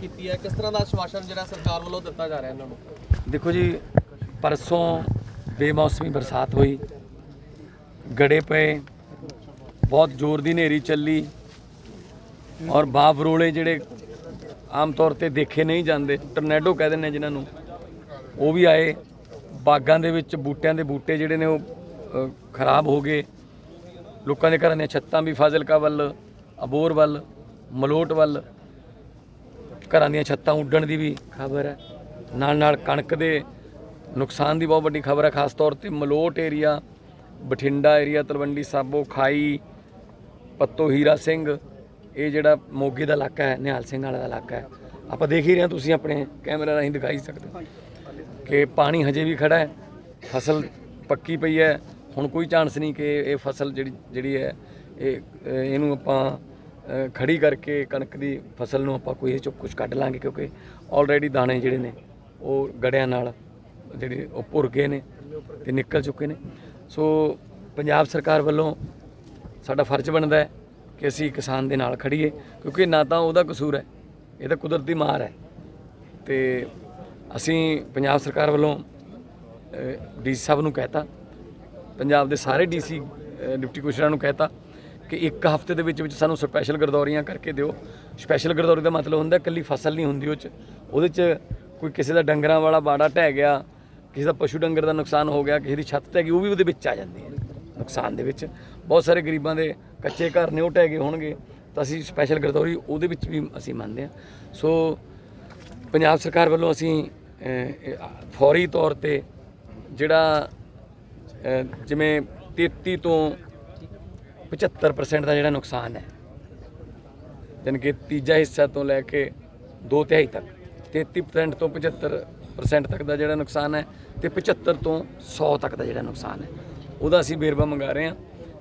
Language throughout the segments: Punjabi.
ਕੀਤੀ ਹੈ? ਕਿਸ ਤਰ੍ਹਾਂ ਦਾ ਆਸ਼ਵਾਸਨ ਜਿਹੜਾ ਸਰਕਾਰ ਵੱਲੋਂ ਦਿੱਤਾ ਜਾ ਰਿਹਾ ਇਹਨਾਂ ਨੂੰ? ਦੇਖੋ ਜੀ, ਪਰਸੋਂ ਬੇਮੌਸਮੀ ਬਰਸਾਤ ਹੋਈ। ਗੜੇ ਪਏ, ਬਹੁਤ ਜ਼ੋਰ ਦੀ ਹਨੇਰੀ ਚੱਲੀ ਔਰ ਬਾਵਰੋਲੇ ਜਿਹੜੇ ਆਮ ਤੌਰ ਤੇ ਦੇਖੇ ਨਹੀਂ ਜਾਂਦੇ, ਟਰਨੈਡੋ ਕਹਿ ਦਿੰਦੇ ਆ ਜਿਨ੍ਹਾਂ ਨੂੰ, ਉਹ ਵੀ ਆਏ। ਬਾਗਾਂ ਦੇ ਵਿੱਚ ਬੂਟਿਆਂ ਦੇ ਬੂਟੇ ਜਿਹੜੇ ਨੇ ਉਹ ਖਰਾਬ ਹੋ ਗਏ। ਲੋਕਾਂ ਦੇ ਘਰਾਂ ਦੀਆਂ ਛੱਤਾਂ ਵੀ ਫਾਜ਼ਿਲਕਾ ਵੱਲ, ਅਬੋਰ ਵੱਲ, ਮਲੋਟ ਵੱਲ ਘਰਾਂ ਦੀਆਂ ਛੱਤਾਂ ਉੱਡਣ ਦੀ ਵੀ ਖਬਰ ਹੈ। ਨਾਲ ਨਾਲ ਕਣਕ ਦੇ ਨੁਕਸਾਨ ਦੀ ਬਹੁਤ ਵੱਡੀ ਖਬਰ ਹੈ, ਖਾਸ ਤੌਰ ਤੇ ਮਲੋਟ ਏਰੀਆ, ਬਠਿੰਡਾ ਏਰੀਆ, ਤਲਵੰਡੀ ਸਾਬੋ, ਖਾਈ, ਪੱਤੋ, ਹੀਰਾ ਸਿੰਘ, ਇਹ ਜਿਹੜਾ ਮੋਗੇ ਦਾ ਇਲਾਕਾ ਹੈ, ਨਿਹਾਲ ਸਿੰਘ ਵਾਲਾ ਦਾ ਇਲਾਕਾ ਹੈ। ਆਪਾਂ ਦੇਖ ਹੀ ਰਹੇ ਹਾਂ, ਤੁਸੀਂ ਆਪਣੇ ਕੈਮਰਾ ਰਾਹੀਂ ਦਿਖਾਈ ਸਕਦੇ ਹੋ ਕਿ ਪਾਣੀ ਹਜੇ ਵੀ ਖੜਾ ਹੈ, ਫਸਲ ਪੱਕੀ ਪਈ ਹੈ। ਹੁਣ ਕੋਈ ਚਾਂਸ ਨਹੀਂ ਕਿ ਇਹ ਫਸਲ ਜਿਹੜੀ ਜਿਹੜੀ ਹੈ ਇਹ ਇਹਨੂੰ ਆਪਾਂ ਖੜੀ ਕਰਕੇ ਕਣਕ ਦੀ ਫਸਲ ਨੂੰ ਆਪਾਂ ਕੋਈ ਇਹ ਚੋਂ ਕੁਝ ਕੱਢ ਲਾਂਗੇ ਕਿਉਂਕਿ ਆਲਰੇਡੀ ਦਾਣੇ ਜਿਹੜੇ ਨੇ, ਉਹ ਗੜਿਆਂ ਨਾਲ ਜਿਹੜੇ ਉਹ ਭੁਰ ਗਏ ਨੇ ਤੇ ਨਿਕਲ ਚੁੱਕੇ ਨੇ। ਸੋ ਪੰਜਾਬ ਸਰਕਾਰ ਵੱਲੋਂ ਸਾਡਾ ਫਰਜ਼ ਬਣਦਾ ਹੈ ਕਿ ਅਸੀਂ ਕਿਸਾਨ ਦੇ ਨਾਲ ਖੜੀਏ, ਕਿਉਂਕਿ ਨਾ ਤਾਂ ਉਹਦਾ ਕਸੂਰ ਹੈ, ਇਹ ਤਾਂ ਕੁਦਰਤੀ ਮਾਰ ਹੈ। ਤੇ ਅਸੀਂ ਪੰਜਾਬ ਸਰਕਾਰ ਵੱਲੋਂ ਡੀਸੀ ਸਾਹਿਬ ਨੂੰ ਕਹਿਤਾ, ਪੰਜਾਬ ਦੇ ਸਾਰੇ ਡੀਸੀ ਡਿਪਟੀ ਕਮਿਸ਼ਨਰਾਂ ਨੂੰ ਕਹਿਤਾ ਕਿ ਇੱਕ ਹਫ਼ਤੇ ਦੇ ਵਿੱਚ ਵਿੱਚ ਸਾਨੂੰ ਸਪੈਸ਼ਲ ਗਰਦੌਰੀਆਂ ਕਰਕੇ ਦਿਓ। ਸਪੈਸ਼ਲ ਗਰਦੌਰੀ ਦਾ ਮਤਲਬ ਹੁੰਦਾ ਇਕੱਲੀ ਫਸਲ ਨਹੀਂ ਹੁੰਦੀ ਉਹ ਚ। ਉਹਦੇ ਚ ਕੋਈ ਕਿਸੇ ਦਾ ਡੰਗਰਾਂ ਵਾਲਾ ਬਾੜਾ ਢਹਿ ਗਿਆ, ਕਿਸੇ ਦਾ ਪਸ਼ੂ ਡੰਗਰ ਦਾ ਨੁਕਸਾਨ ਹੋ ਗਿਆ, ਕਿਸੇ ਦੀ ਛੱਤ ਢਹਿ ਗਈ, ਉਹ ਵੀ ਉਹਦੇ ਵਿੱਚ ਆ ਜਾਂਦੀ ਹੈ। ਨੁਕਸਾਨ ਦੇ ਵਿੱਚ ਬਹੁਤ ਸਾਰੇ ਗਰੀਬਾਂ ਦੇ ਕੱਚੇ ਘਰ ਨੇ ਉਹ ਢਹਿ ਗਏ ਹੋਣਗੇ। ਤਾਂ ਅਸੀਂ ਸਪੈਸ਼ਲ ਗਰਦੌਰੀ ਉਹਦੇ ਵਿੱਚ ਵੀ ਅਸੀਂ ਮੰਨਦੇ ਹਾਂ। ਸੋ ਪੰਜਾਬ ਸਰਕਾਰ ਵੱਲੋਂ ਅਸੀਂ ਫੌਰੀ ਤੌਰ ਤੇ ਜਿਹੜਾ ਜਿਵੇਂ 33 ਤੋਂ 75% ਦਾ ਜਿਹੜਾ ਨੁਕਸਾਨ ਹੈ। ਜਾਣੀ ਕਿ ਤੀਜਾ ਹਿੱਸਾ ਤੋਂ ਲੈ ਕੇ ਦੋ ਤਿਹਾਈ ਤੱਕ 33% ਤੋਂ 75% ਤੱਕ ਦਾ ਜਿਹੜਾ ਨੁਕਸਾਨ ਹੈ ਤੇ 75 ਤੋਂ 100 ਤੱਕ ਦਾ ਜਿਹੜਾ ਨੁਕਸਾਨ ਹੈ। ਉਹਦਾ ਅਸੀਂ ਬੇਰਵਾ ਮੰਗਾ ਰਹੇ ਹਾਂ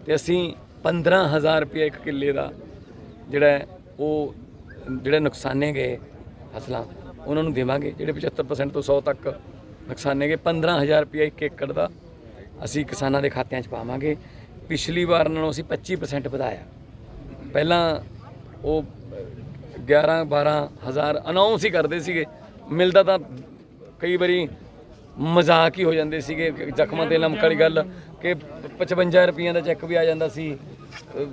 ਤੇ ਅਸੀਂ 15000 ਰੁਪਏ ਇੱਕ ਕਿੱਲੇ ਦਾ ਜਿਹੜਾ ਉਹ ਜਿਹੜੇ ਨੁਕਸਾਨੇ ਗਏ ਫਸਲਾਂ, ਉਹਨਾਂ ਨੂੰ ਦੇਵਾਂਗੇ। ਜਿਹੜੇ 75% ਤੋਂ 100 ਤੱਕ ਨੁਕਸਾਨੇ ਗਏ 15000 ਰੁਪਏ ਇੱਕ ਏਕੜ ਦਾ ਅਸੀਂ ਕਿਸਾਨਾਂ ਦੇ ਖਾਤਿਆਂ 'ਚ ਪਾਵਾਂਗੇ। ਪਿਛਲੀ ਵਾਰ ਨਾਲੋਂ ਅਸੀਂ 25% ਵਧਾਇਆ। ਪਹਿਲਾਂ ਉਹ 11 12000 ਅਨਾਉਂਸ ਹੀ ਕਰਦੇ ਸੀਗੇ। ਮਿਲਦਾ ਤਾਂ ਕਈ ਵਾਰੀ ਮਜ਼ਾਕ ਹੀ ਹੋ ਜਾਂਦੇ ਸੀਗੇ ਜ਼ਖਮਾਂ ਤੇ ਲਮਕ ਵਾਲੀ ਗੱਲ, ਕਿ 55 ਰੁਪਈਆਂ ਦਾ ਚੈੱਕ ਵੀ ਆ ਜਾਂਦਾ ਸੀ ਅਹ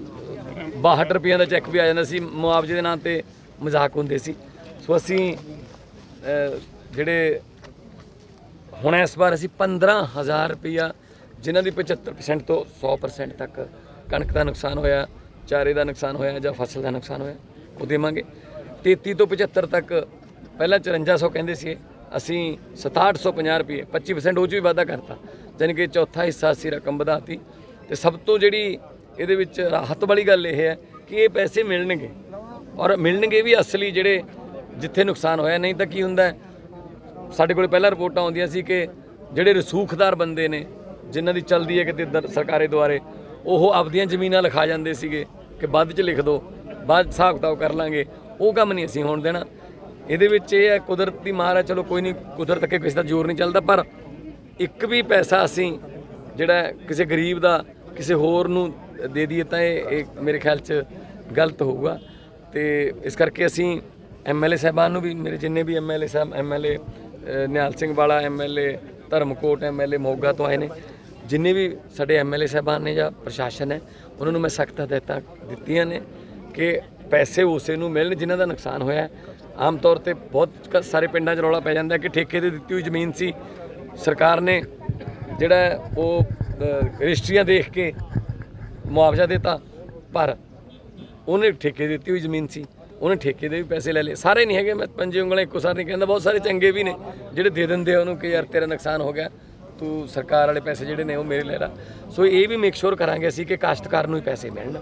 62 ਰੁਪਈਆਂ ਦਾ ਚੈੱਕ ਵੀ ਆ ਜਾਂਦਾ ਸੀ, ਮੁਆਵਜ਼ੇ ਦੇ ਨਾਂ ਤੇ ਮਜ਼ਾਕ ਹੁੰਦੇ ਸੀ। ਸੋ ਅਸੀਂ ਜਿਹੜੇ ਹੁਣ ਇਸ ਵਾਰ ਅਸੀਂ 15000 ਰੁਪਈਆ ਜਿਨ੍ਹਾਂ ਦੀ 75% ਤੋਂ 100% ਤੱਕ ਕਣਕ ਦਾ ਨੁਕਸਾਨ ਹੋਇਆ, ਚਾਰੇ ਦਾ ਨੁਕਸਾਨ ਹੋਇਆ ਜਾਂ ਫਸਲ ਦਾ ਨੁਕਸਾਨ ਹੋਇਆ, ਉਹ ਦੇਵਾਂਗੇ। 33 ਤੋਂ 75 ਤੱਕ ਪਹਿਲਾਂ 5400 ਕਹਿੰਦੇ ਸੀ ਅਸੀਂ 6750 ਰੁਪਏ 25% ਉਹ 'ਚ ਵੀ ਵਾਧਾ ਕਰਤਾ। ਯਾਨੀ ਕਿ ਚੌਥਾ ਹਿੱਸਾ ਅਸੀਂ ਰਕਮ ਵਧਾਤੀ। ਤੇ ਸਭ ਤੋਂ ਜਿਹੜੀ ਇਹਦੇ ਵਿੱਚ ਰਾਹਤ ਵਾਲੀ ਗੱਲ ਇਹ ਹੈ ਕਿ ਇਹ ਪੈਸੇ ਮਿਲਣਗੇ। ਔਰ ਮਿਲਣਗੇ ਵੀ ਅਸਲੀ ਜਿਹੜੇ ਜਿੱਥੇ ਨੁਕਸਾਨ ਹੋਇਆ, ਨਹੀਂ ਤਾਂ ਕੀ ਹੁੰਦਾ ਸਾਡੇ ਕੋਲ ਪਹਿਲਾਂ ਰਿਪੋਰਟਾਂ ਆਉਂਦੀਆਂ ਸੀ ਕਿ ਜਿਹੜੇ ਰਸੂਖਦਾਰ ਬੰਦੇ ਨੇ ਜਿਨ੍ਹਾਂ ਦੀ ਚੱਲਦੀ ਹੈ ਕਿਤੇ ਇੱਧਰ ਸਰਕਾਰੇ ਦੁਆਰੇ, ਉਹ ਆਪਦੀਆਂ ਜ਼ਮੀਨਾਂ ਲਿਖਾ ਜਾਂਦੇ ਸੀਗੇ ਕਿ ਬਾਅਦ ਚ ਲਿਖ ਦਿਓ ਬਾਅਦ 'ਚ ਹਿਸਾਬ ਕਿਤਾਬ ਕਰ ਲਾਂਗੇ, ਉਹ ਕੰਮ ਨਹੀਂ ਅਸੀਂ ਹੋਣ ਦੇਣਾ। ਇਹਦੇ ਵਿੱਚ ਇਹ ਹੈ, ਕੁਦਰਤ ਦੀ ਮਾਰ ਹੈ ਚਲੋ ਕੋਈ ਨਹੀਂ, ਕੁਦਰਤ ਅੱਗੇ ਕਿਸੇ ਦਾ ਜ਼ੋਰ ਨਹੀਂ ਚੱਲਦਾ, ਪਰ ਇੱਕ ਵੀ ਪੈਸਾ ਅਸੀਂ ਜਿਹੜਾ ਕਿਸੇ ਗਰੀਬ ਦਾ ਕਿਸੇ ਹੋਰ ਨੂੰ ਦੇ ਦਈਏ ਤਾਂ ਇਹ ਇਹ ਮੇਰੇ ਖਿਆਲ 'ਚ ਗਲਤ ਹੋਊਗਾ। ਤੇ ਇਸ ਕਰਕੇ ਅਸੀਂ ਐਮਐਲਏ ਸਾਹਿਬਾਨ ਨੂੰ ਵੀ, ਮੇਰੇ ਜਿੰਨੇ ਵੀ ਐਮਐਲਏ ਸਾਹਿਬ MLA Nihal Singh Wala MLA Dharamkot MLA Moga ਤੋਂ ਆਏ ਨੇ ਜਿੰਨੇ ਵੀ ਸਾਡੇ ਐਮਐਲਏ ਸਾਹਿਬਾਨ ਨੇ ਜਾਂ ਪ੍ਰਸ਼ਾਸਨ ਹੈ, ਉਹਨਾਂ ਨੂੰ ਮੈਂ ਸਖਤ ਹਦਾਇਤਾਂ ਦਿੱਤੀਆਂ ਨੇ ਕਿ ਪੈਸੇ ਉਸੇ ਨੂੰ ਮਿਲਣ ਜਿਨ੍ਹਾਂ ਦਾ ਨੁਕਸਾਨ ਹੋਇਆ ਆਮ ਤੌਰ ਤੇ ਬਹੁਤ ਸਾਰੇ ਪਿੰਡਾਂ 'ਚ ਰੌਲਾ ਪੈ ਜਾਂਦਾ ਕਿ ਠੇਕੇ ਤੇ ਦਿੱਤੀ ਹੋਈ ਜ਼ਮੀਨ ਸੀ। ਸਰਕਾਰ ਨੇ ਜਿਹੜਾ ਉਹ ਰਜਿਸਟਰੀਆਂ ਦੇਖ ਕੇ ਮੁਆਵਜ਼ਾ ਦਿੱਤਾ, ਪਰ ਉਹਨੇ ਠੇਕੇ ਦਿੱਤੀ ਹੋਈ ਜ਼ਮੀਨ ਸੀ। ਉਹਨੇ ਠੇਕੇ ਦੇ ਵੀ ਪੈਸੇ ਲੈ ਲਏ। ਸਾਰੇ ਨਹੀਂ ਹੈਗੇ, ਮੈਂ ਪੰਜੇ ਉਂਗਲਾਂ ਇੱਕੋ ਸਾਰ ਨਹੀਂ ਕਹਿੰਦਾ, ਬਹੁਤ ਸਾਰੇ ਚੰਗੇ ਵੀ ਨੇ, ਜਿਹੜੇ ਦੇ ਦਿੰਦੇ ਆ ਉਹਨੂੰ ਕਿ ਯਾਰ ਤੇਰਾ ਨੁਕਸਾਨ ਹੋ ਗਿਆ। ਤੂੰ ਸਰਕਾਰ ਵਾਲੇ ਪੈਸੇ ਜਿਹੜੇ ਨੇ ਉਹ ਮੇਰੇ ਲੈ ਲਾ। ਸੋ ਇਹ ਵੀ ਮੇਕ ਸ਼ੋਰ ਕਰਾਂਗੇ ਅਸੀਂ ਕਿ ਕਾਸ਼ਤਕਾਰ ਨੂੰ ਹੀ ਪੈਸੇ ਮਿਲਣ।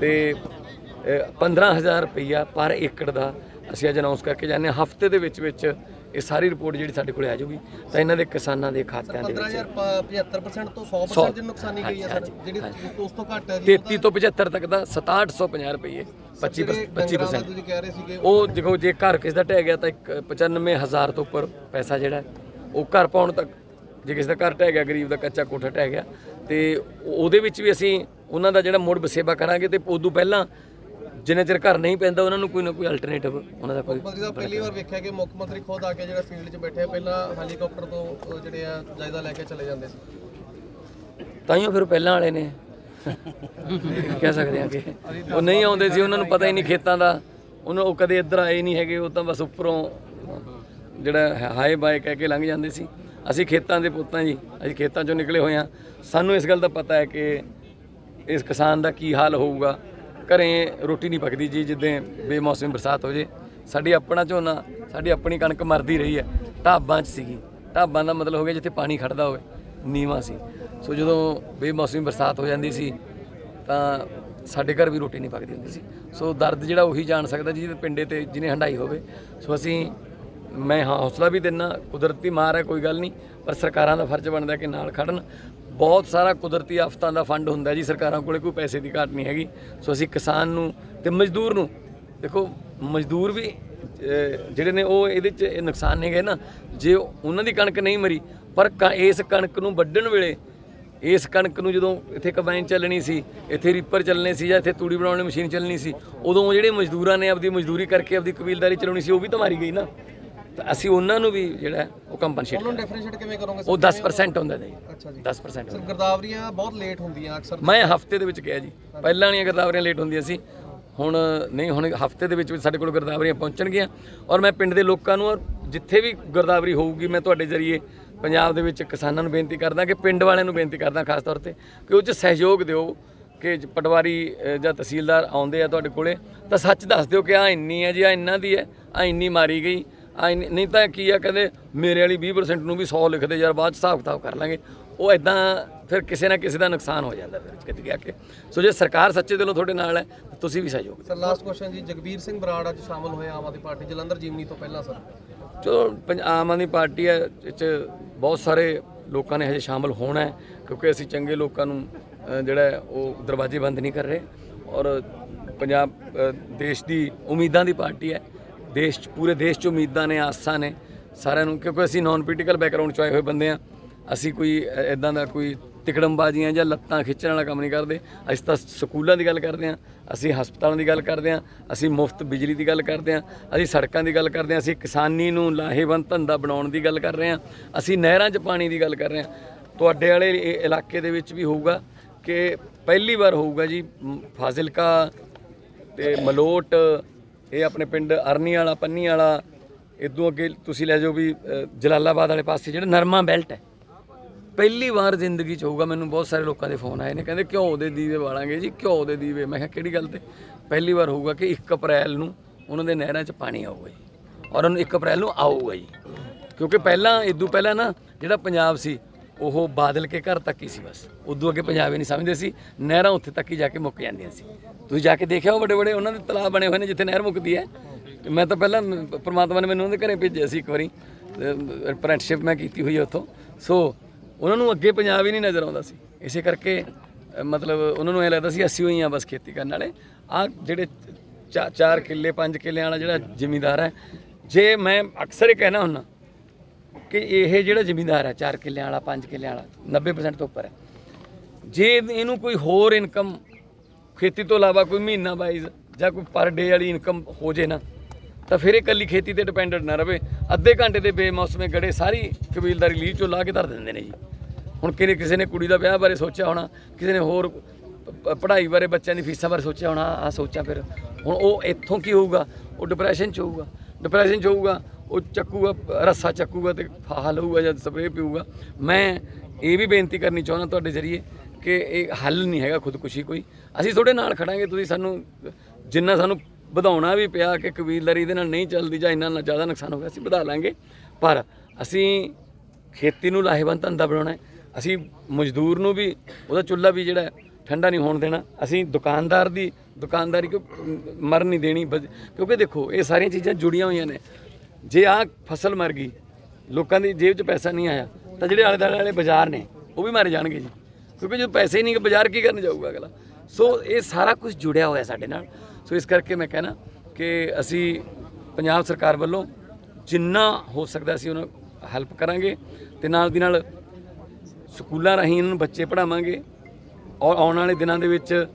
ਤੇ ਅ, 15000 ਰੁਪਈਆ ਪਰ ਏਕੜ ਦਾ ਅਸੀਂ ਅੱਜ ਅਨਾਉਂਸ ਕਰਕੇ ਜਾਂਦੇ ਹਾਂ। ਹਫ਼ਤੇ ਦੇ ਵਿੱਚ ਵਿੱਚ ਇਹ ਸਾਰੀ ਰਿਪੋਰਟ ਜਿਹੜੀ ਸਾਡੇ ਕੋਲੇ ਆ ਜਾਊਗੀ। ਤਾਂ ਇਹਨਾਂ ਦੇ ਕਿਸਾਨਾਂ ਦੇ ਖਾਤਿਆਂ ਦੇ ਵਿੱਚ। 15075% ਤੋਂ 100% ਦੀ ਨੁਕਸਾਨੀ ਗਈ ਹੈ ਸਰ। ਜਿਹੜੀ ਉਸ ਤੋਂ ਘੱਟ ਹੈ ਜੀ 33 ਤੋਂ 75 ਤੱਕ ਦਾ 6750 ਰੁਪਏ 25 25% ਤੁਸੀਂ ਕਹਿ ਰਹੇ ਸੀਗੇ ਉਹ ਦੇਖੋ ਜੇ ਘਰ ਕਿਸ ਦਾ ਢਹਿ ਗਿਆ ਤਾਂ ਇੱਕ 95000 ਤੋਂ ਉੱਪਰ ਪੈਸਾ ਜਿਹੜਾ ਉਹ ਘਰ ਪਾਉਣ ਤੱਕ ਜੇ ਕਿਸੇ ਦਾ ਘਰ ਢਹਿ ਗਿਆ ਗਰੀਬ ਦਾ ਕੱਚਾ ਕੋਠਾ ਢਹਿ ਗਿਆ ਤੇ ਉਹਦੇ ਵਿੱਚ ਵੀ ਅਸੀਂ ਉਹਨਾਂ ਦਾ ਜਿਹੜਾ ਮੁੜ ਵਸੇਬਾ ਕਰਾਂਗੇ ਤੇ ਉਦੋਂ ਪਹਿਲਾਂ ਜਿੰਨੇ ਚਿਰ ਘਰ ਨਹੀਂ ਪੈਂਦਾ ਉਹਨਾਂ ਨੂੰ ਕੋਈ ਨਾ ਕੋਈ ਅਲਟਰਨੇਟਿਵ ਉਹਨਾਂ ਦਾ ਮੰਤਰੀ ਪਹਿਲੀ ਵਾਰ ਵੇਖਿਆ ਕਿ ਮੁੱਖ ਮੰਤਰੀ ਖੁਦ ਆ ਕੇ ਜਿਹੜਾ ਫੀਲਡ 'ਚ ਬੈਠੇ ਪਹਿਲਾਂ ਹੈਲੀਕਾਪਟਰ ਤੋਂ ਜਿਹੜੇ ਆ ਜਾਇਜ਼ਾ ਲੈ ਕੇ ਚਲੇ ਜਾਂਦੇ ਸੀ। ਤਾਈਓ ਫਿਰ ਪਹਿਲਾਂ ਵਾਲੇ ਨੇ। ਕਹਿ ਸਕਦੇ ਆ ਕਿ ਉਹ ਨਹੀਂ ਆਉਂਦੇ ਸੀ ਉਹਨਾਂ ਨੂੰ ਪਤਾ ਹੀ ਨਹੀਂ ਖੇਤਾਂ ਦਾ। ਉਹਨਾਂ ਉਹ ਕਦੇ ਇੱਧਰ ਆਏ ਨਹੀਂ ਹੈਗੇ ਉਹ ਤਾਂ ਬਸ ਉੱਪਰੋਂ ਜਿਹੜਾ ਹਾਏ ਬਾਏ ਕਹਿ ਕੇ ਲੰਘ ਜਾਂਦੇ ਸੀ। ਅਸੀਂ ਖੇਤਾਂ ਦੇ ਪੁੱਤਾਂ ਜੀ, ਅਸੀਂ ਖੇਤਾਂ ਚੋਂ ਨਿਕਲੇ ਹੋਏ ਆ ਸਾਨੂੰ ਇਸ ਗੱਲ ਦਾ ਪਤਾ ਹੈ ਕਿ ਇਸ ਕਿਸਾਨ ਦਾ ਕੀ ਹਾਲ ਹੋਊਗਾ। ਘਰੇ ਰੋਟੀ ਨਹੀਂ ਪਕਦੀ ਜੀ, ਜਿੱਦਾਂ ਬੇਮੌਸਮੀ ਬਰਸਾਤ ਹੋ ਜੇ। ਸਾਡੀ ਆਪਣਾ ਝੋਨਾ, ਸਾਡੀ ਆਪਣੀ ਕਣਕ ਮਰਦੀ ਰਹੀ ਹੈ। ਢਾਬਾਂ 'ਚ ਸੀਗੀ। ਢਾਬਾਂ ਦਾ ਮਤਲਬ ਹੋ ਗਿਆ ਜਿੱਥੇ ਪਾਣੀ ਖੜਦਾ ਹੋਵੇ, ਨੀਵਾਂ ਸੀ। ਸੋ ਜਦੋਂ ਬੇਮੌਸਮੀ ਬਰਸਾਤ ਹੋ ਜਾਂਦੀ ਸੀ, ਤਾਂ ਸਾਡੇ ਘਰ ਵੀ ਰੋਟੀ ਨਹੀਂ ਪੱਕਦੀ ਹੁੰਦੀ ਸੀ। ਸੋ ਦਰਦ ਜਿਹੜਾ ਉਹੀ ਜਾਣ ਸਕਦਾ ਜਿਹਦੇ ਪਿੰਡੇ ਤੇ ਜਿਹਨੇ ਹੰਡਾਈ ਹੋਵੇ। ਸੋ ਅਸੀਂ ਮੈਂ ਹਾਂ ਹੌਸਲਾ ਵੀ ਦਿੰਨਾ, ਕੁਦਰਤੀ ਮਾਰ ਹੈ, ਕੋਈ ਗੱਲ ਨਹੀਂ, ਪਰ ਸਰਕਾਰਾਂ ਦਾ ਫਰਜ਼ ਬਣਦਾ ਕਿ ਨਾਲ ਖੜਨ। ਬਹੁਤ ਸਾਰਾ ਕੁਦਰਤੀ ਆਫਤਾਂ ਦਾ ਫੰਡ ਹੁੰਦਾ ਜੀ ਸਰਕਾਰਾਂ ਕੋਲੇ, ਕੋਈ ਪੈਸੇ ਦੀ ਘਾਟ ਨਹੀਂ ਹੈਗੀ। ਸੋ ਅਸੀਂ ਕਿਸਾਨ ਨੂੰ ਤੇ ਮਜ਼ਦੂਰ ਨੂੰ, ਦੇਖੋ, ਮਜ਼ਦੂਰ ਵੀ ਜਿਹੜੇ ਨੇ ਉਹ ਇਹਦੇ ਚ ਇਹ ਨੁਕਸਾਨ ਨਹੀਂ ਗਏ ਨਾ। ਜੇ ਉਹਨਾਂ ਦੀ ਕਣਕ ਨਹੀਂ ਮਰੀ, ਪਰ ਕ- ਇਸ ਕਣਕ ਨੂੰ ਵੱਢਣ ਵੇਲੇ, ਇਸ ਕਣਕ ਨੂੰ ਜਦੋਂ ਇੱਥੇ ਕੰਬਾਈਨ ਚੱਲਣੀ ਸੀ, ਇੱਥੇ ਰੀਪਰ ਚੱਲਣੇ ਸੀ ਜਾਂ ਇੱਥੇ ਤੂੜੀ ਬਣਾਉਣ ਵਾਲੀ ਮਸ਼ੀਨ ਚੱਲਣੀ ਸੀ, ਉਦੋਂ ਜਿਹੜੇ ਮਜ਼ਦੂਰਾਂ ਨੇ ਆਪਦੀ ਮਜ਼ਦੂਰੀ ਕਰਕੇ ਆਪਦੀ ਕਬੀਲਦਾਰੀ ਚਲਾਉਣੀ ਸੀ, ਉਹ ਵੀ ਤਾਂ ਮਾਰੀ ਗਈ ਨਾ। ਤਾਂ ਅਸੀਂ ਉਹਨਾਂ ਨੂੰ ਵੀ ਜਿਹੜਾ ਉਹ ਕੰਪਨਸੇਟ ਉਹਨਾਂ ਡਿਫਰੈਂਸ਼ੀਏਟ ਕਿਵੇਂ ਕਰੋਗੇ ਉਹ 10% ਹੁੰਦਾ ਜੀ। ਅੱਛਾ ਜੀ। 10% ਸਰ ਗਰਦਾਵਰੀਆਂ ਬਹੁਤ ਲੇਟ ਹੁੰਦੀਆਂ ਅਕਸਰ। ਮੈਂ ਹਫ਼ਤੇ ਦੇ ਵਿੱਚ ਗਿਆ ਜੀ। ਪਹਿਲਾਂ ਵਾਲੀਆਂ ਗਰਦਾਵਰੀਆਂ ਲੇਟ ਹੁੰਦੀਆਂ ਸੀ। ਹੁਣ ਨਹੀਂ ਹੁਣ ਹਫ਼ਤੇ ਦੇ ਵਿੱਚ ਵਿੱਚ ਸਾਡੇ ਕੋਲ ਗਰਦਾਵਰੀਆਂ ਪਹੁੰਚਣਗੀਆਂ। ਔਰ ਮੈਂ ਪਿੰਡ ਦੇ ਲੋਕਾਂ ਨੂੰ ਔਰ ਜਿੱਥੇ ਵੀ ਗਰਦਾਵਰੀ ਹੋਊਗੀ ਮੈਂ ਤੁਹਾਡੇ ਜ਼ਰੀਏ ਪੰਜਾਬ ਦੇ ਵਿੱਚ ਕਿਸਾਨਾਂ ਨੂੰ ਬੇਨਤੀ ਕਰਦਾ ਕਿ ਪਿੰਡ ਵਾਲਿਆਂ ਨੂੰ ਬੇਨਤੀ ਕਰਦਾ ਖਾਸ ਤੌਰ ਤੇ ਕਿ ਉਹ 'ਚ ਸਹਿਯੋਗ ਦਿਓ ਕਿ ਜ- ਪਟਵਾਰੀ ਅ, ਜਾਂ ਤਹਿਸੀਲਦਾਰ ਆਉਂਦੇ ਆ ਤੁਹਾਡੇ ਕੋਲੇ ਤਾਂ ਸੱਚ ਦੱਸ ਦਿਓ ਕਿ ਆ ਇੰਨੀ ਹੈ ਜੀ ਆ ਇੰਨਾ ਦੀ ਹੈ ਆ ਇੰਨੀ ਮਾਰੀ ਗਈ। ਆ ਇੰਨੀ- ਨਹੀਂ ਤਾਂ ਕੀ ਆ ਕਹਿੰਦੇ ਮੇਰੇ ਵਾਲੀ 20% ਨੂੰ ਵੀ 100 ਲਿਖਦੇ ਯਾਰ ਬਾਅਦ ਚ ਹਿਸਾਬ ਕਿਤਾਬ ਕਰ ਲਾਂਗੇ। ਉਹ ਇਦਾਂ ਫਿਰ ਕਿਸੇ ਨਾ ਕਿਸੇ ਦਾ ਨੁਕਸਾਨ ਹੋ ਜਾਂਦਾ ਫਿਰ ਕਿਤੇ ਗਿਆ ਕੇ। ਸੋ ਜੇ ਸਰਕਾਰ ਸੱਚੇ ਦਿਲੋਂ ਤੁਹਾਡੇ ਨਾਲ ਹੈ ਤੁਸੀਂ ਵੀ ਸਹਿਯੋਗ ਸਰ ਲਾਸਟ ਕੁਐਸਚਨ ਜੀ ਜਗਬੀਰ ਸਿੰਘ ਬਰਾੜ ਅੱਜ ਸ਼ਾਮਲ ਹੋਏ ਆਮ ਆਦਮੀ ਪਾਰਟੀ ਜਲੰਧਰ ਜਿਮਨੀ ਤੋਂ ਪਹਿਲਾਂ ਸਰ ਚਲੋ ਆਮ ਆਦਮੀ ਪਾਰਟੀ ਹੈ 'ਚ ਬਹੁਤ ਸਾਰੇ ਲੋਕਾਂ ਨੇ ਹਜੇ ਸ਼ਾਮਲ ਹੋਣਾ ਹੈ ਕਿਉਂਕਿ ਅਸੀਂ ਚੰਗੇ ਲੋਕਾਂ ਨੂੰ ਜਿਹੜਾ ਉਹ ਦਰਵਾਜ਼ੇ ਬੰਦ ਨਹੀਂ ਕਰ ਰਹੇ। ਔਰ ਪੰਜਾਬ ਦੇਸ਼ ਦੀ ਉਮੀਦਾਂ ਦੀ ਪਾਰਟੀ ਹੈ ਦੇਸ਼ 'ਚ ਪੂਰੇ ਦੇਸ਼ 'ਚ ਉਮੀਦਾਂ ਨੇ, ਆਸਾਂ ਨੇ। ਸਾਰਿਆਂ ਨੂੰ ਕਿਉਂਕਿ ਅਸੀਂ ਨਾਨ ਪੋਲੀਟੀਕਲ ਬੈਕਗ੍ਰਾਉਂਡ 'ਚ ਆਏ ਹੋਏ ਬੰਦੇ ਆ ਅਸੀਂ ਕੋਈ ਇਦਾਂ ਦਾ ਕੋਈ ਤਿਕੜਮਬਾਜ਼ੀਆਂ ਜਾਂ ਲੱਤਾਂ ਖਿੱਚਣ ਵਾਲਾ ਕੰਮ ਨਹੀਂ ਕਰਦੇ। ਅਸੀਂ ਤਾਂ ਸਕੂਲਾਂ ਦੀ ਗੱਲ ਕਰਦੇ ਹਾਂ, ਅਸੀਂ ਹਸਪਤਾਲਾਂ ਦੀ ਗੱਲ ਕਰਦੇ ਹਾਂ, ਅਸੀਂ ਮੁਫਤ ਬਿਜਲੀ ਦੀ ਗੱਲ ਕਰਦੇ ਹਾਂ, ਅਸੀਂ ਸੜਕਾਂ ਦੀ ਗੱਲ ਕਰਦੇ ਹਾਂ, ਅਸੀਂ ਕਿਸਾਨੀ ਨੂੰ ਲਾਹੇਵੰਦ ਧੰਦਾ ਬਣਾਉਣ ਦੀ ਗੱਲ ਕਰ ਰਹੇ ਹਾਂ, ਅਸੀਂ ਨਹਿਰਾਂ 'ਚ ਪਾਣੀ ਦੀ ਗੱਲ ਕਰ ਰਹੇ ਹਾਂ। ਤੁਹਾਡੇ ਵਾਲੇ ਇਲਾਕੇ ਦੇ ਵਿੱਚ ਵੀ ਹੋਊਗਾ ਕਿ ਪਹਿਲੀ ਵਾਰ ਹੋਊਗਾ ਜੀ ਫਾਜ਼ਿਲਕਾ ਤੇ ਮਲੋਟ ਇਹ ਆਪਣੇ ਪਿੰਡ ਅਰਨੀ ਵਾਲਾ, ਪੰਨੀ ਵਾਲਾ, ਇਦੋਂ ਅੱਗੇ ਤੁਸੀਂ ਲੈ ਜਾਓ ਵੀ ਜਲਾਲਾਬਾਦ ਵਾਲੇ ਪਾਸੇ ਜਿਹੜਾ ਨਰਮਾ ਬੈਲਟ ਹੈ। ਪਹਿਲੀ ਵਾਰ ਜ਼ਿੰਦਗੀ ਚ ਹੋਊਗਾ ਮੈਨੂੰ ਬਹੁਤ ਸਾਰੇ ਲੋਕਾਂ ਦੇ ਫੋਨ ਆਏ ਨੇ, ਕਹਿੰਦੇ ਘਿਓ ਦੇ ਦੀਵੇ ਵਾਲਾਂਗੇ ਜੀ, ਘਿਓ ਦੇ ਦੀਵੇ। ਮੈਂ ਕਿਹਾ ਕਿਹੜੀ ਗੱਲ ਤੇ? ਪਹਿਲੀ ਵਾਰ ਹੋਊਗਾ ਕਿ 1 ਅਪ੍ਰੈਲ ਨੂੰ ਉਹਨਾਂ ਦੇ ਨਹਿਰਾਂ 'ਚ ਪਾਣੀ ਆਊਗਾ ਜੀ। ਔਰ ਉਹਨੂੰ 1 ਅਪ੍ਰੈਲ ਨੂੰ ਆਊਗਾ ਜੀ। ਕਿਉਂਕਿ ਪਹਿਲਾਂ ਇਦੋਂ ਪਹਿਲਾਂ ਨਾ ਜਿਹੜਾ ਪੰਜਾਬ ਸੀ ਉਹ ਬਾਦਲ ਕੇ ਘਰ ਤੱਕ ਹੀ ਸੀ ਬਸ। ਉਦੋਂ ਅੱਗੇ ਪੰਜਾਬ ਹੀ ਨਹੀਂ ਸਮਝਦੇ ਸੀ, ਨਹਿਰਾਂ ਉੱਥੇ ਤੱਕ ਹੀ ਜਾ ਕੇ ਮੁੱਕ ਜਾਂਦੀਆਂ ਸੀ। ਤੁਸੀਂ ਜਾ ਕੇ ਦੇਖਿਆ ਉਹ ਵੱਡੇ ਵੱਡੇ, ਉਹਨਾਂ ਦੇ ਤਲਾਬ ਬਣੇ ਹੋਏ ਨੇ ਜਿੱਥੇ ਨਹਿਰ ਮੁੱਕਦੀ ਹੈ। ਮੈਂ ਤਾਂ ਪਹਿਲਾਂ ਮ- ਪ੍ਰਮਾਤਮਾ ਨੇ ਮੈਨੂੰ ਉਹਦੇ ਘਰੇ ਭੇਜਿਆ ਸੀ ਇੱਕ ਵਾਰੀ। ਅਪ੍ਰੈਂਟਿਸਸ਼ਿਪ ਮੈਂ ਕੀਤੀ ਹੋਈ ਉੱਥੋਂ। ਸੋ, ਉਹਨਾਂ ਨੂੰ ਅੱਗੇ ਪੰਜਾਬ ਹੀ ਨਹੀਂ ਨਜ਼ਰ ਆਉਂਦਾ ਸੀ। ਇਸੇ ਕਰਕੇ ਮਤਲਬ ਉਹਨਾਂ ਨੂੰ ਇਹ ਲੱਗਦਾ ਸੀ ਅਸੀਂ ਹੋਈ ਆ ਬਸ ਖੇਤੀ ਕਰਨ ਵਾਲੇ। ਆ ਜਿਹੜੇ ਚਾਰ ਕਿੱਲੇ, ਪੰਜ ਕਿੱਲਿਆਂ ਵਾਲਾ ਜਿਹੜਾ ਜ਼ਿਮੀਦਾਰ ਹੈ, ਜੇ ਮੈਂ ਅਕਸਰ ਇਹ ਕਹਿਣਾ ਹੁੰਨਾ ਕਿ ਇਹ ਜਿਹੜਾ ਜ਼ਿਮੀਂਦਾਰ ਹੈ 4 ਕਿੱਲਿਆਂ ਵਾਲਾ 5 ਕਿੱਲਿਆਂ ਵਾਲਾ 90% ਤੋਂ ਉੱਪਰ ਹੈ। ਜੇ ਇਹਨੂੰ ਕੋਈ ਹੋਰ ਇਨਕਮ ਖੇਤੀ ਤੋਂ ਇਲਾਵਾ ਕੋਈ ਮਹੀਨਾ ਵਾਈਜ਼ ਜਾਂ ਕੋਈ ਪਰ ਡੇ ਵਾਲੀ ਇਨਕਮ ਹੋ ਜੇ ਨਾ, ਤਾਂ ਫਿਰ ਇਹ ਇਕੱਲੀ ਖੇਤੀ ਤੇ ਡਿਪੈਂਡੈਂਟ ਨਾ ਰਵੇ। ਅੱਧੇ ਘੰਟੇ ਦੇ ਬੇਮੌਸਮੇ ਗੜੇ ਸਾਰੀ ਕਬੀਲਦਾਰੀ ਲੀਹ ਚੋਂ ਲਾ ਕੇ ਧਰ ਦਿੰਦੇ ਨੇ ਜੀ। ਹੁਣ ਕਿਨੇ ਕਿਸੇ ਨੇ ਕੁੜੀ ਦਾ ਵਿਆਹ ਬਾਰੇ ਸੋਚਿਆ ਹੋਣਾ, ਕਿਸੇ ਨੇ ਹੋਰ ਪੜ੍ਹਾਈ ਬਾਰੇ ਬੱਚਿਆਂ ਦੀ ਫੀਸਾਂ ਬਾਰੇ ਸੋਚਿਆ ਹੋਣਾ ਆ ਸੋਚਾਂ ਫਿਰ। ਹੁਣ ਉਹ ਇੱਥੋਂ ਕੀ ਹੋਊਗਾ? ਉਹ ਡਿਪਰੈਸ਼ਨ ਚ ਹੋਊਗਾ। ਡਿਪਰੈਸ਼ਨ ਚ ਹੋਊਗਾ ਉਹ ਚੱਕੂਗਾ, ਰੱਸਾ ਚੱਕੂਗਾ ਤੇ ਫਾਹਾ ਲਊਗਾ ਜਾਂ ਸਪਰੇਅ ਪੀਊਗਾ। ਮੈਂ ਇਹ ਵੀ ਬੇਨਤੀ ਕਰਨੀ ਚਾਹੁੰਦਾ ਤੁਹਾਡੇ ਜ਼ਰੀਏ ਕਿ ਇਹ ਹੱਲ ਨਹੀਂ ਹੈਗਾ ਖੁਦਕੁਸ਼ੀ ਕੋਈ। ਅਸੀਂ ਤੁਹਾਡੇ ਨਾਲ ਖੜਾਂਗੇ, ਤੁਸੀਂ ਸਾਨੂੰ ਜਿੰਨਾ ਸਾਨੂੰ ਵਧਾਉਣਾ ਵੀ ਪਿਆ ਕਿ ਕਬੀਲਦਾਰੀ ਦੇ ਨਾਲ ਨਹੀਂ ਚੱਲਦੀ ਜਾਂ ਇੰਨਾ ਨਾ ਜ਼ਿਆਦਾ ਨੁਕਸਾਨ ਹੋ ਗਿਆ, ਅਸੀਂ ਵਧਾ ਲਾਂਗੇ। ਪਰ ਅਸੀਂ ਖੇਤੀ ਨੂੰ ਲਾਹੇਵੰਦ ਧੰਦਾ ਬਣਾਉਣਾ ਹੈ। ਅਸੀਂ ਮਜ਼ਦੂਰ ਨੂੰ ਵੀ, ਉਹਦਾ ਚੁੱਲ੍ਹਾ ਵੀ ਜਿਹੜਾ ਠੰਡਾ ਨਹੀਂ ਹੋਣ ਦੇਣਾ। ਅਸੀਂ ਦੁਕਾਨਦਾਰ ਦੀ ਦੁਕਾਨਦਾਰੀ ਕੋ ਮਰ ਨਹੀਂ ਦੇਣੀ, ਬਜ- ਕਿਉਂਕਿ ਦੇਖੋ, ਇਹ ਸਾਰੀਆਂ ਚੀਜ਼ਾਂ ਜੁੜੀਆਂ ਹੋਈਆਂ ਨੇ। ਜੇ ਆ ਫਸਲ ਮਰ ਗਈ ਲੋਕਾਂ ਦੀ ਜੇਬ 'ਚ ਪੈਸਾ ਨਹੀਂ ਆਇਆ ਤਾਂ ਜਿਹੜੇ ਆਲੇ ਦੁਆਲੇ ਵਾਲੇ ਬਾਜ਼ਾਰ ਨੇ ਉਹ ਵੀ ਮਾਰੇ ਜਾਣਗੇ ਜੀ। ਕਿਉਂਕਿ ਜਦੋਂ ਪੈਸੇ ਹੀ ਨਹੀਂ ਗੇ, ਬਾਜ਼ਾਰ ਕੀ ਕਰਨ ਜਾਊਗਾ ਅਗਲਾ? ਸੋ ਇਹ ਸਾਰਾ ਕੁਝ ਜੁੜਿਆ ਹੋਇਆ ਸਾਡੇ ਨਾਲ। ਸੋ ਇਸ ਕਰਕੇ ਮੈਂ ਕਹਿਣਾ ਕਿ ਅਸੀਂ ਪੰਜਾਬ ਸਰਕਾਰ ਵੱਲੋਂ ਜਿੰਨਾ ਹੋ ਸਕਦਾ ਅਸੀਂ ਉਹਨਾਂ ਹੈਲਪ ਕਰਾਂਗੇ ਤੇ ਨਾਲ ਦੀ ਨਾਲ ਸਕੂਲਾਂ ਰਾਹੀਂ ਇਹਨਾਂ ਨੂੰ ਬੱਚੇ ਪੜ੍ਹਾਵਾਂਗੇ। ਔਰ ਆਉਣ ਵਾਲੇ ਦਿਨਾਂ ਦੇ ਵਿੱਚ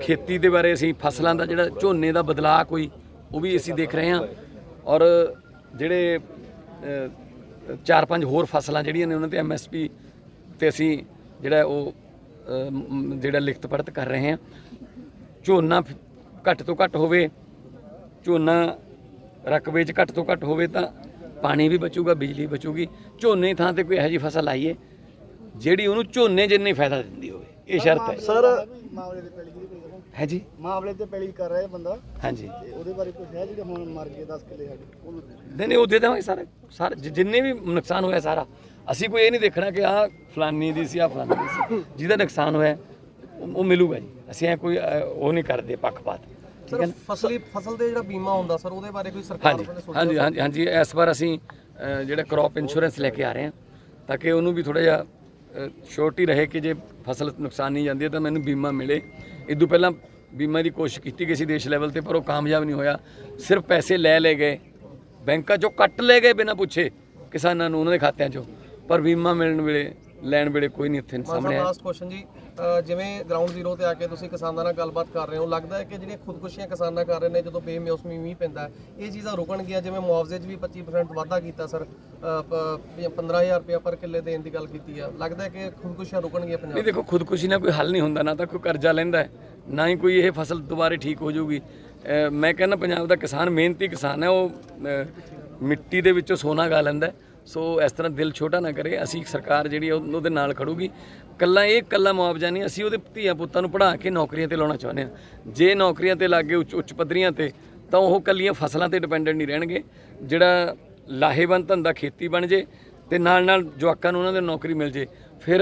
ਖੇਤੀ ਦੇ ਬਾਰੇ ਅਸੀਂ ਫਸਲਾਂ ਦਾ ਜਿਹੜਾ ਝੋਨੇ ਦਾ ਬਦਲਾਅ ਕੋਈ ਉਹ ਵੀ ਅਸੀਂ ਦੇਖ ਰਹੇ ਹਾਂ। ਔਰ ਜਿਹੜੇ ਚਾਰ ਪੰਜ ਹੋਰ ਫਸਲਾਂ ਜਿਹੜੀਆਂ ਨੇ ਉਹਨਾਂ ਤੇ ਐਮਐਸਪੀ ਤੇ ਅਸੀਂ ਜਿਹੜਾ ਉਹ ਜਿਹੜਾ ਲਿਖਤ ਪੜਤ ਕਰ ਰਹੇ ਹਾਂ। ਝੋਨਾ ਘੱਟ ਤੋਂ ਘੱਟ ਹੋਵੇ ਝੋਨਾ ਰਕਬੇ 'ਚ ਘੱਟ ਤੋਂ ਘੱਟ ਹੋਵੇ ਤਾਂ ਪਾਣੀ ਵੀ ਬਚੂਗਾ ਬਿਜਲੀ ਬਚੂਗੀ। ਝੋਨੇ ਦੀ ਥਾਂ ਤੇ ਕੋਈ ਇਹੋ ਜਿਹੀ ਫਸਲ ਲਾਈਏ ਜਿਹੜੀ ਉਹਨੂੰ ਝੋਨੇ ਜਿੰਨੀ ਫਾਇਦਾ ਦਿੰਦੀ ਹੋਵੇ। ਇਹ ਸ਼ਰਤ ਹੈ। ਸਰ ਮਾਮਲੇ ਤੇ ਪਹਿਲੀ ਹੈ ਜੀ ਮਾਮਲੇ ਤੇ ਪਹਿਲੀ ਕਰ ਰਿਹਾ ਬੰਦਾ। ਹਾਂਜੀ। ਤੇ ਉਹਦੇ ਬਾਰੇ ਕੁਝ ਹੈ ਜਿਹੜੇ ਹੁਣ ਮਰ ਗਏ 10 ਕਿੱਲੇ ਸਾਡੇ? ਉਹਨੂੰ ਨਹੀਂ ਨਹੀਂ ਉਹ ਦੇ ਦੇਵਾਂਗੇ ਸਾਰਾ। ਸਾਰਾ ਜਿ- ਜਿੰਨੇ ਵੀ ਨੁਕਸਾਨ ਹੋਇਆ ਸਾਰਾ। ਅਸੀਂ ਕੋਈ ਇਹ ਨਹੀਂ ਦੇਖਣਾ ਕਿ ਆਹ ਫਲਾਨੀ ਦੀ ਸੀ ਆ ਫਲਾਨੀ ਦੀ ਸੀ। ਜਿਹਦਾ ਨੁਕਸਾਨ ਹੋਇਆ ਉਹ ਉਹ ਮਿਲੂਗਾ ਜੀ। ਅਸੀਂ ਐ ਕੋਈ ਅ, ਉਹ ਨਹੀਂ ਕਰਦੇ ਪੱਖਪਾਤ। ਠੀਕ ਹੈ ਸਰ ਨਾ? ਫਸਲੀ ਫਸਲ ਦੇ ਜਿਹੜਾ ਬੀਮਾ ਹੁੰਦਾ ਸਰ ਉਹਦੇ ਬਾਰੇ ਕੋਈ ਸਰਕਾਰ ਹਾਂਜੀ ਵੱਲੋਂ ਸੋਚਿਆ ਹਾਂਜੀ ਹਾਂਜੀ ਹਾਂਜੀ। ਇਸ ਵਾਰ ਅਸੀਂ ਅ, ਜਿਹੜਾ ਕ੍ਰੌਪ ਇੰਸ਼ੋਰੈਂਸ ਲੈ ਕੇ ਆ ਰਹੇ ਹਾਂ ਤਾਂ ਕਿ ਉਹਨੂੰ ਵੀ ਥੋੜਾ ਜਿਹਾ ਸ਼ੋਰਟੀ ਰਹੇ ਕਿ ਜੇ ਫਸਲ ਨੁਕਸਾਨੀ ਜਾਂਦੀ ਹੈ ਤਾਂ ਮੈਨੂੰ ਬੀਮਾ ਮਿਲੇ। ਇਦੋਂ ਪਹਿਲਾਂ ਬੀਮਾ ਦੀ ਕੋਸ਼ਿਸ਼ ਕੀਤੀ ਗਈ ਸੀ ਦੇਸ਼ ਲੈਵਲ ਤੇ ਪਰ ਉਹ ਕਾਮਯਾਬ ਨਹੀਂ ਹੋਇਆ। ਸਿਰਫ ਪੈਸੇ ਲੈ ਲੈ ਗਏ। ਬੈਂਕਾਂ ਚੋਂ ਕੱਟ ਲੈ ਗਏ ਬਿਨਾਂ ਪੁੱਛੇ ਕਿਸਾਨਾਂ ਨੂੰ ਉਹਨਾਂ ਦੇ ਖਾਤਿਆਂ ਚੋਂ। ਪਰ ਬੀਮਾ ਮਿਲਣ ਵੇਲੇ ਲੈਣ ਵੇਲੇ ਕੋਈ ਨਹੀਂ ਇੱਥੇ ਸਾਹਮਣੇ ਆਇਆ। ਲਾਸਟ ਕੁਐਸਚਨ ਜੀ। ਅਹ ਜਿਵੇਂ ਗਰਾਊਂਡ ਜ਼ੀਰੋ ਤੇ ਆ ਕੇ ਤੁਸੀਂ ਕਿਸਾਨਾਂ ਨਾਲ ਗੱਲਬਾਤ ਕਰ ਰਹੇ ਹੋ ਲੱਗਦਾ ਹੈ ਕਿ ਜਿਹੜੀਆਂ ਖੁਦਕੁਸ਼ੀਆਂ ਕਿਸਾਨਾਂ ਕਰ ਰਹੇ ਨੇ ਜਦੋਂ ਬੇਮੌਸਮੀ ਮੀਂਹ ਪੈਂਦਾ ਹੈ, ਇਹ ਚੀਜ਼ਾਂ ਰੁਕਣਗੀਆਂ ਜਿਵੇਂ ਮੁਆਵਜ਼ੇ 'ਚ ਵੀ 25% ਵਾਧਾ ਕੀਤਾ ਸਰ ਅਹ ਪ- 15000 ਰੁਪਏ ਪਰ ਕਿੱਲੇ ਦੇਣ ਦੀ ਗੱਲ ਕੀਤੀ ਆ ਲੱਗਦਾ ਹੈ ਕਿ ਖੁਦਕੁਸ਼ੀਆਂ ਰੁਕਣਗੀਆਂ ਨਹੀਂ ਪੰਜਾਬ ਦੇਖੋ ਖੁਦਕੁਸ਼ੀ ਨਾਲ ਕੋਈ ਹੱਲ ਨਹੀਂ ਹੁੰਦਾ ਨਾ ਤਾਂ ਕੋਈ ਕਰਜ਼ਾ ਲੈਂਦਾ ਹੈ ਨਾ ਹੀ ਕੋਈ ਇਹ ਫਸਲ ਦੁਬਾਰੇ ਠੀਕ ਹੋ ਜਾਊਗੀ ਅਹ ਮੈਂ ਕਹਿੰਦਾ ਪੰਜਾਬ ਦਾ ਕਿਸਾਨ ਮਿਹਨਤੀ ਕਿਸਾਨ ਹੈ ਉਹ ਅਹ, ਮਿੱਟੀ ਦੇ ਵਿੱਚੋਂ ਸੋਨਾ ਗਾ ਲੈਂਦਾ ਹੈ। ਸੋ ਇਸ ਤਰ੍ਹਾਂ ਦਿਲ ਛੋਟਾ ਨਾ ਕਰੇ, ਅਸੀਂ ਸਰਕਾਰ ਜਿਹੜੀ ਉਹ- ਉਹਦੇ ਨਾਲ ਖੜੂਗੀ। ਕੱਲਾ ਇਹ ਕੱਲਾ ਮੁਆਵਜ਼ਾ ਨਹੀਂ, ਅਸੀਂ ਉਹਦੇ ਧੀਆਂ ਪੁੱਤਾਂ ਨੂੰ ਪੜ੍ਹਾ ਕੇ ਨੌਕਰੀਆਂ ਤੇ ਲਾਉਣਾ ਚਾਹੁੰਦੇ ਹਾਂ। ਜੇ ਨੌਕਰੀਆਂ ਤੇ ਲੱਗੇ ਉੱਚ ਉੱਚ ਪੱਧਰੀਆਂ ਤੇ, ਤਾਂ ਉਹ ਕੱਲੀਆਂ ਫਸਲਾਂ ਤੇ ਡਿਪੈਂਡੈਂਟ ਨਹੀਂ ਰਹਿਣਗੇ। ਜਿਹੜਾ ਲਾਹੇਵੰਦ ਧੰਦਾ ਖੇਤੀ ਬਣ ਜੇ ਤੇ ਨਾਲ ਨਾਲ ਜਵਾਕਾਂ ਨੂੰ ਉਹਨਾਂ ਦੇ ਨੌਕਰੀ ਮਿਲ ਜੇ। ਫਿਰ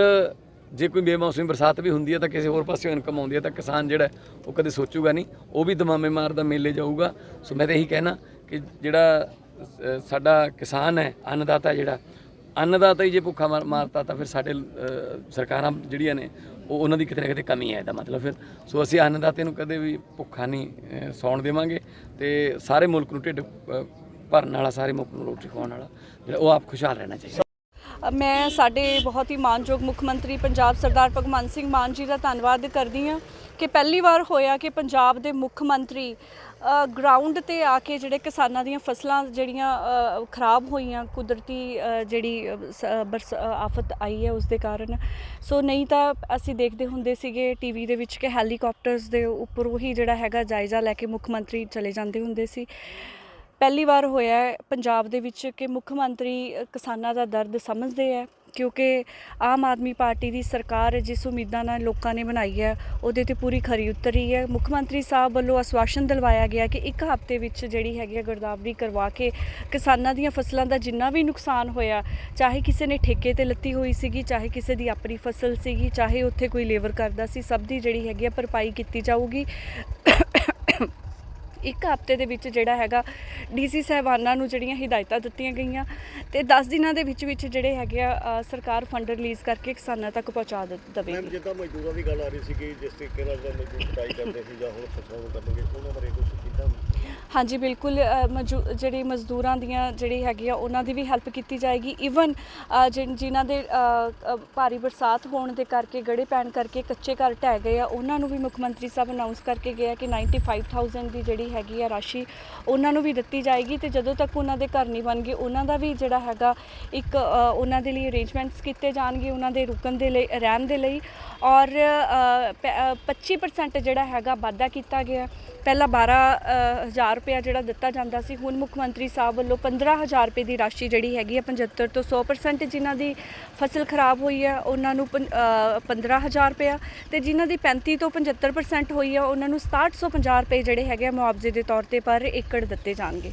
ਜੇ ਕੋਈ ਬੇਮੌਸਮੀ ਬਰਸਾਤ ਵੀ ਹੁੰਦੀ ਹੈ ਤਾਂ ਕਿਸੇ ਹੋਰ ਪਾਸਿਓਂ ਇਨਕਮ ਆਉਂਦੀ ਹੈ ਤਾਂ ਕਿਸਾਨ ਜਿਹੜਾ ਉਹ ਕਦੇ ਸੋਚੂਗਾ ਨਹੀਂ। ਉਹ ਵੀ ਦਮਾਮੇ ਮਾਰਦਾ ਮੇਲੇ ਜਾਊਗਾ। ਸੋ ਮੈਂ ਤਾਂ ਇਹੀ ਕਹਿਣਾ ਕਿ ਜਿਹੜਾ ਸਾਡਾ ਕਿਸਾਨ ਹੈ, ਅੰਨਦਾਤਾ ਜਿਹੜਾ, ਅੰਨਦਾਤਾ ਹੀ ਜੇ ਭੁੱਖਾ ਮਾਰ- ਮਾਰਤਾ ਤਾਂ ਫਿਰ ਸਾਡੇ ਸਰਕਾਰਾਂ ਜਿਹੜੀਆਂ ਨੇ, ਉਹ ਉਹਨਾਂ ਦੀ ਕਿਤੇ ਨਾ ਕਿਤੇ ਕਮੀ ਹੈ ਇਹਦਾ ਮਤਲਬ ਫਿਰ। ਸੋ ਅਸੀਂ ਅੰਨਦਾਤੇ ਨੂੰ ਕਦੇ ਵੀ ਭੁੱਖਾ ਨਹੀਂ ਸੌਣ ਦੇਵਾਂਗੇ ਤੇ ਸਾਰੇ ਮੁਲਕ ਨੂੰ ਢਿੱਡ ਭਰਨ ਵਾਲਾ, ਸਾਰੇ ਮੁਲਕ ਨੂੰ ਰੋਟੀ ਖਵਾਉਣ ਵਾਲਾ, ਜਿਹੜਾ ਉਹ ਆਪ ਖੁਸ਼ਹਾਲ ਰਹਿਣਾ ਚਾਹੀਦਾ। ਮੈਂ ਸਾਡੇ ਬਹੁਤ ਹੀ ਮਾਨਯੋਗ ਮੁੱਖ ਮੰਤਰੀ ਪੰਜਾਬ ਸਰਦਾਰ ਭਗਵੰਤ ਸਿੰਘ ਮਾਨ ਜੀ ਦਾ ਧੰਨਵਾਦ ਕਰਦੀ ਹਾਂ ਕਿ ਪਹਿਲੀ ਵਾਰ ਹੋਇਆ ਕਿ ਪੰਜਾਬ ਦੇ ਮੁੱਖ ਮੰਤਰੀ ਗਰਾਊਂਡ ਤੇ ਆ ਕੇ ਜਿਹੜੇ ਕਿਸਾਨਾਂ ਦੀਆਂ ਫਸਲਾਂ ਜਿਹੜੀਆਂ ਖਰਾਬ ਹੋਈਆਂ, ਕੁਦਰਤੀ ਜਿਹੜੀ ਸ- ਬਰਸ ਆਫਤ ਆਈ ਹੈ ਉਸ ਦੇ ਕਾਰਨ। ਸੋ ਨਹੀਂ ਤਾਂ ਅਸੀਂ ਦੇਖਦੇ ਹੁੰਦੇ ਸੀਗੇ ਟੀਵੀ ਦੇ ਵਿੱਚ ਕਿ ਹੈਲੀਕਾਪਟਰਸ ਦੇ ਉੱਪਰੋਂ ਹੀ ਜਿਹੜਾ ਹੈਗਾ ਜਾਇਜ਼ਾ ਲੈ ਕੇ ਮੁੱਖ ਮੰਤਰੀ ਚਲੇ ਜਾਂਦੇ ਹੁੰਦੇ ਸੀ। ਪਹਿਲੀ ਵਾਰ ਹੋਇਆ ਪੰਜਾਬ ਦੇ ਵਿੱਚ ਕਿ ਮੁੱਖ ਮੰਤਰੀ ਕਿਸਾਨਾਂ ਦਾ ਦਰਦ ਸਮਝਦੇ ਹੈ। ਕਿਉਂਕਿ ਆਮ ਆਦਮੀ ਪਾਰਟੀ ਦੀ ਸਰਕਾਰ ਜਿਸ ਉਮੀਦਾਂ ਨਾਲ ਲੋਕਾਂ ਨੇ ਬਣਾਈ ਹੈ, ਉਹਦੇ ਤੇ ਪੂਰੀ ਖਰੀ ਉਤਰੀ ਹੈ। ਮੁੱਖ ਮੰਤਰੀ ਸਾਹਿਬ ਵੱਲੋਂ ਆਸ਼ਵਾਸਨ ਦਿਲਵਾਇਆ ਗਿਆ ਕਿ ਇੱਕ ਹਫ਼ਤੇ ਵਿੱਚ ਜਿਹੜੀ ਹੈਗੀ ਹੈ ਗਿਰਦਾਵਰੀ ਕਰਵਾ ਕੇ ਕਿਸਾਨਾਂ ਦੀਆਂ ਫਸਲਾਂ ਦਾ ਜਿੰਨਾ ਵੀ ਨੁਕਸਾਨ ਹੋਇਆ, ਚਾਹੇ ਕਿਸੇ ਨੇ ਠੇਕੇ ਤੇ ਲੱਤੀ ਹੋਈ ਸੀਗੀ, ਚਾਹੇ ਕਿਸੇ ਦੀ ਆਪਣੀ ਫਸਲ ਸੀਗੀ, ਚਾਹੇ ਉੱਥੇ ਕੋਈ ਲੇਬਰ ਕਰਦਾ ਸੀ, ਸਭ ਦੀ ਜਿਹੜੀ ਹੈਗੀ ਹੈ ਭਰਪਾਈ ਕੀਤੀ ਜਾਊਗੀ। ਇੱਕ ਹਫ਼ਤੇ ਦੇ ਵਿੱਚ ਜਿਹੜਾ ਹੈਗਾ ਡੀਸੀ ਸਾਹਿਬਾਨਾਂ ਨੂੰ ਜਿਹੜੀਆਂ ਹਦਾਇਤਾਂ ਦਿੱਤੀਆਂ ਗਈਆਂ ਤੇ 10 ਦਿਨਾਂ ਦੇ ਵਿੱਚ ਵਿੱਚ ਜਿਹੜੇ ਹੈਗੇ ਆ ਸਰਕਾਰ ਫੰਡ ਰਿਲੀਜ਼ ਕਰਕੇ ਕਿਸਾਨਾਂ ਤੱਕ ਪਹੁੰਚਾ ਦ- ਮੈਮ ਜਿੱਦਾਂ ਮਜ਼ਦੂਰਾਂ ਦੀ ਗੱਲ ਆ ਰਹੀ ਸੀ ਕਿ ਜਿਸ ਤਰੀਕੇ ਨਾਲ ਮਜ਼ਦੂਰ ਕਟਾਈ ਕਰਦੇ ਸੀ ਜਾਂ ਹੁਣ ਫਸਲਾਂ ਨੂੰ ਕਰਨਗੇ ਉਹਨਾਂ ਬਾਰੇ ਕੁਝ ਕੀਤਾ ਹਾਂਜੀ ਬਿਲਕੁਲ ਅ, ਜਿਹੜੀ ਮਜ਼ਦੂਰਾਂ ਦੀਆਂ ਜਿਹੜੀ ਹੈਗੀ ਆ ਉਹਨਾਂ ਦੀ ਵੀ ਹੈਲਪ ਕੀਤੀ ਜਾਏਗੀ। ਈਵਨ ਜਿਨ੍ਹਾਂ ਦੇ ਭਾਰੀ ਬਰਸਾਤ ਹੋਣ ਦੇ ਕਰਕੇ ਗੜੇ ਪੈਣ ਕਰਕੇ ਕੱਚੇ ਘਰ ਢਹਿ ਗਏ ਆ ਉਹਨਾਂ ਨੂੰ ਵੀ ਮੁੱਖ ਮੰਤਰੀ ਸਾਹਿਬ ਅਨਾਉਂਸ ਕਰਕੇ ਗਏ ਆ ਕਿ 95000 ਦੀ ਜਿਹੜੀ ਹੈਗੀ ਆ ਰਾਸ਼ੀ ਉਹਨਾਂ ਨੂੰ ਵੀ ਦਿੱਤੀ ਜਾਏਗੀ ਤੇ ਜਦੋਂ ਤੱਕ ਉਹਨਾਂ ਦੇ ਘਰ ਨਹੀਂ ਬਣ ਗਏ ਉਹਨਾਂ ਦਾ ਵੀ ਜਿਹੜਾ ਹੈਗਾ ਇੱਕ ਉਹਨਾਂ ਦੇ ਲਈ ਅਰੇਂਜਮੈਂਟਸ ਕੀਤੇ ਜਾਣਗੇ ਉਹਨਾਂ ਦੇ ਰੁਕਣ ਦੇ ਲਈ ਰਹਿਣ ਦੇ ਲਈ। ਔਰ ਪ- ਅ, 25% ਜਿਹੜਾ ਹੈਗਾ ਵਾਧਾ ਕੀਤਾ ਗਿਆ। ਪਹਿਲਾਂ 12000 ਰੁਪਇਆ ਜਿਹੜਾ ਦਿੱਤਾ ਜਾਂਦਾ ਸੀ ਹੁਣ ਮੁੱਖ ਮੰਤਰੀ ਸਾਹਿਬ ਵੱਲੋਂ 15000 ਰੁਪਏ ਦੀ ਰਾਸ਼ੀ ਜਿਹੜੀ ਹੈਗੀ ਹੈ 75 ਤੋਂ 100% ਜਿਨ੍ਹਾਂ ਦੀ ਫਸਲ ਖਰਾਬ ਹੋਈ ਹੈ ਉਹਨਾਂ ਨੂੰ ਪੰ- ਅ, 15000 ਰੁਪਇਆ ਤੇ ਜਿਨ੍ਹਾਂ ਦੀ 35 ਤੋਂ 75% ਹੋਈ ਹੈ ਉਹਨਾਂ ਨੂੰ 6750 ਰੁਪਏ ਜਿਹੜੇ ਹੈਗੇ ਆ ਮੁਆਵਜ਼ੇ ਦੇ ਤੌਰ ਤੇ ਪਰ ਏਕੜ ਦਿੱਤੇ ਜਾਣਗੇ।